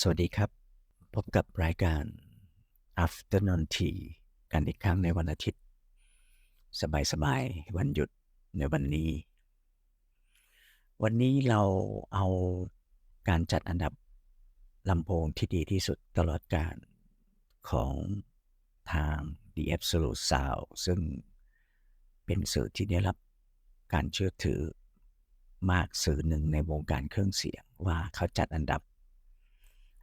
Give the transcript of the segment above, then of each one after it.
สวัสดีครับ พบกับรายการ Afternoon Tea กันอีกครั้งในวันอาทิตย์ สบายๆ วันหยุดในวันนี้ วันนี้เราเอาการจัดอันดับลำโพงที่ดีที่สุดตลอดการของทาง The Absolute Sound ซึ่งเป็นสื่อที่ได้รับการเชื่อถือมากสื่อหนึ่งในวงการเครื่องเสียงว่าเขาจัดอันดับ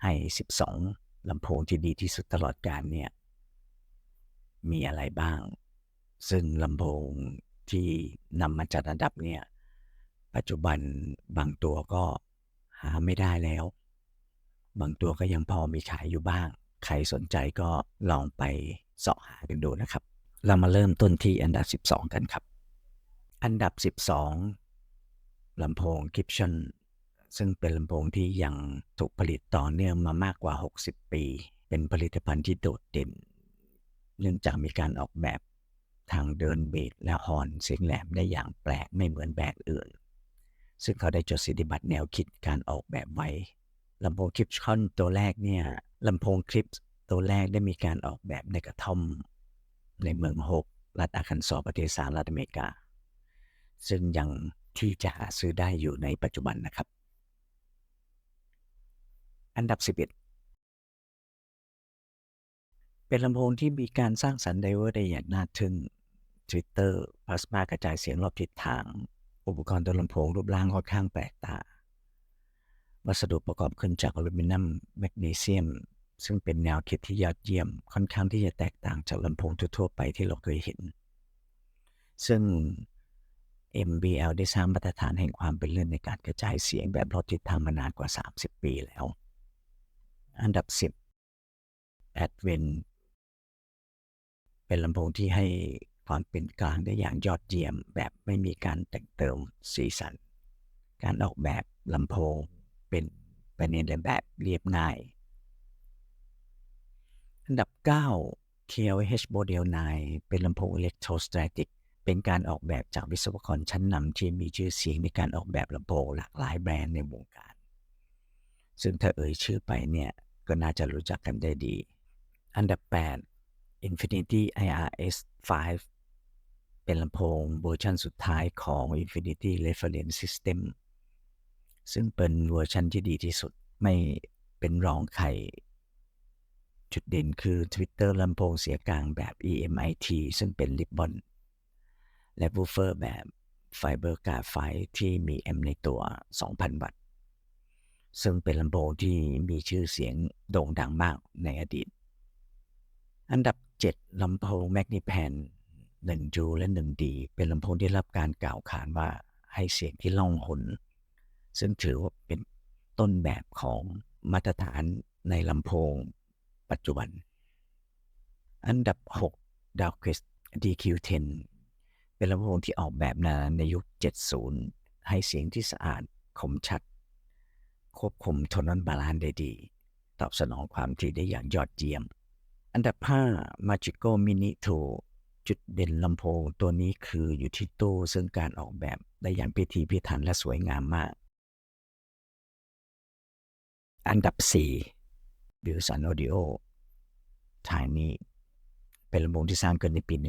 ให้ 12ลำโพงที่ดีที่สุดตลอดการเนี่ย มีอะไรบ้าง ซึ่งลำโพงที่นำมาจัดอันดับเนี่ย ปัจจุบันบางตัวก็หาไม่ได้แล้ว บางตัวก็ยังพอมีขายอยู่บ้าง ใครสนใจก็ลองไปเสาะหากันดูนะครับ เรามาเริ่มต้นที่อันดับ 12 กันครับ อันดับ 12ลำโพง Gibson ซึ่งเป็นลำโพงที่ยังถูกผลิตต่อเนื่องมามากกว่า 60 ปี เป็นผลิตภัณฑ์ที่โดดเด่น เนื่องจากมีการออกแบบทางเดินเบสและฮอนเสียงแหลมได้อย่างแปลกไม่เหมือนแบรนด์อื่น ซึ่งเขาได้จดสิทธิบัตรแนวคิดการออกแบบไว้ลำโพงคลิปคอนตัวแรกเนี่ยลำโพงคลิปตัวแรกได้มีการออกแบบในกระท่อม ในเมืองโฮกรัฐอาคันซอประเทศสหรัฐอเมริกา ซึ่งยังที่จะหาซื้อได้อยู่ในปัจจุบันนะครับ อันดับ 11 เป็นลำโพงที่มีการสร้างสรรค์ไดเวอร์ได้อย่างน่าทึ่ง Twitter พลาสมากระจายเสียงรอบทิศทาง อุปกรณ์ตัวลำโพงรูปร่างค่อนข้างแปลกตา วัสดุประกอบขึ้นจากอลูมิเนียมแมกนีเซียม ซึ่งเป็นแนวคิดที่ยอดเยี่ยมค่อนข้างที่จะแตกต่างจากลำโพงทั่วไปที่เราเคยเห็น ซึ่ง MBL ได้สร้างมาตรฐานแห่งความเป็นเลิศในการกระจายเสียงแบบรอบทิศทางมานานกว่า 30 ปีแล้ว อันดับ 10 Advent เป็นลำโพงที่ให้ความเป็นกลางได้อย่างยอดเยี่ยมแบบไม่มีการแต่งเติมสีสัน การออกแบบลำโพงเป็นไปในแบบเรียบง่าย อันดับ 9 KLH Model 9 เป็นลำโพง Electrostatic เป็นการออกแบบจากวิศวกรชั้นนำที่มีชื่อเสียงในการออกแบบลำโพงหลากหลายแบรนด์ในวงการ ซึ่งถ้าเอ่ยชื่อไปเนี่ย ก็น่าจะรู้จักกันได้ดี อันดับ 8 Infinity IRS 5 เป็นลำโพงเวอร์ชันสุดท้ายของ Infinity Reference System ซึ่งเป็นเวอร์ชันที่ดีที่สุดไม่เป็นรองใครจุดเด่นคือ Twitter ลำโพงเสียงกลางแบบ EMIT ซึ่งเป็นริบบอนและบูเฟอร์แบบไฟเบอร์กาไฟที่มีแอมในตัว 2,000 วัตต์ ซึ่งเป็นลำโพงที่มีชื่อเสียงโด่งดังมากในอดีต อันดับ 7ลำโพงแมกนิแพน1จูและ 1D เป็นลำโพงที่รับการกล่าวขานว่าให้เสียงที่ล่องหน ซึ่งถือว่าเป็นต้นแบบของมาตรฐานในลำโพงปัจจุบัน อันดับ 6 d a l q u e s t DQ10 เป็นลำโพงที่ออกแบบนาในยุค 70 ให้เสียงที่สะอาดคมชัด ควบคุมโทนนบาลานได้ดี ตอบสนองความถี่ได้อย่างยอดเยี่ยม อันดับ 5 Magico Mini 2 จุดเด่นลำโพงตัวนี้คืออยู่ที่ตู้ซึ่งการออกแบบได้อย่างพิธีพิถันและสวยงามมาก อันดับ4บิลสันออดิโอทายนี้เป็นลำโพงที่สร้างเกินในปี 1985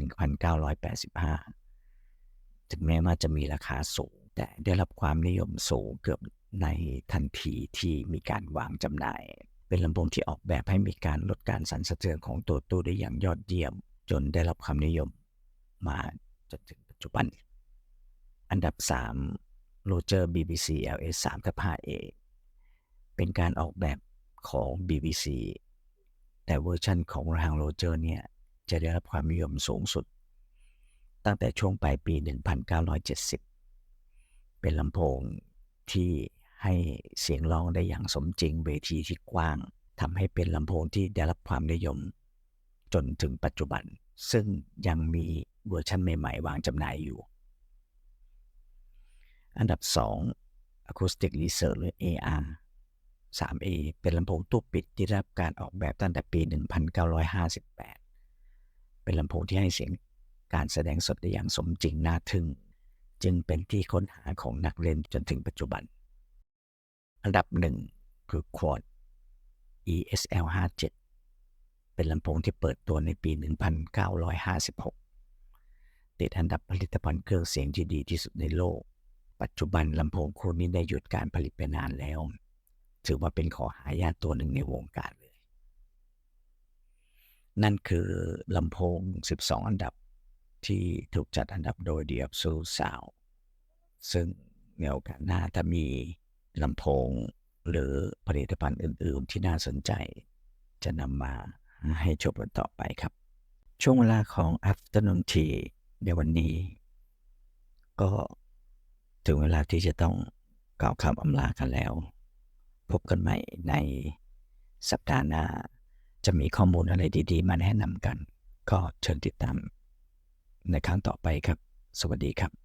ถึงแม้ว่าจะมีราคาสูง แต่ได้รับความนิยมสูงเกือบ ในทันทีที่มีการวางจำหน่าย เป็นลำโพงที่ออกแบบให้มีการลดการสั่นสะเทือนของตัวตู้ได้อย่างยอดเยี่ยม จนได้รับความนิยมมาจนถึงปัจจุบัน อันดับ3 Roger BBC LS 3 5 A เป็นการออกแบบของ BBC แต่เวอร์ชันของทางโรเจอร์เนี่ย จะได้รับความนิยมสูงสุด ตั้งแต่ช่วงปลายปี 1970 เป็นลำโพงที่ ให้เสียงร้องได้อย่างสมจริงเวทีที่กว้างทำให้เป็นลำโพงที่ได้รับความนิยม จนถึงปัจจุบัน ซึ่งยังมีเวอร์ชันใหม่ๆ วางจำหน่ายอยู่ อันดับ 2 Acoustic Research หรือ AR 3A เป็นลำโพงตู้ปิดที่ได้รับการออกแบบตั้งแต่ปี 1958 เป็นลำโพงที่ให้เสียงการแสดงสดได้อย่างสมจริงน่าทึ่ง จึงเป็นที่ค้นหาของนักเล่นจนถึงปัจจุบัน อันดับหนึ่งคือ Quad ESL 57เป็นลำโพงที่เปิดตัวในปี 1956 ติดอันดับผลิตภัณฑ์เครื่องเสียงที่ดีที่สุดในโลก ปัจจุบันลำโพงคู่นี้ได้หยุดการผลิตไปนานแล้ว ถือว่าเป็นขอหายาตัวหนึ่งในวงการเลย นั่นคือลำโพง 12 อันดับที่ถูกจัดอันดับโดย The Absolute Sound ซึ่งในโอกาสหน้าถ้ามี ลำโพงหรือผลิตภัณฑ์อื่น ๆ ที่น่าสนใจ จะนำมาให้ชมกันต่อไปครับ ช่วงเวลาของ Afternoon Tea ในวันนี้ ก็ถึงเวลาที่จะต้องกล่าวคำอำลากันแล้ว พบกันใหม่ในสัปดาห์หน้า จะมีข้อมูลอะไรดี ๆ มาแนะนำกัน ก็เชิญติดตามในครั้งต่อไปครับ สวัสดีครับ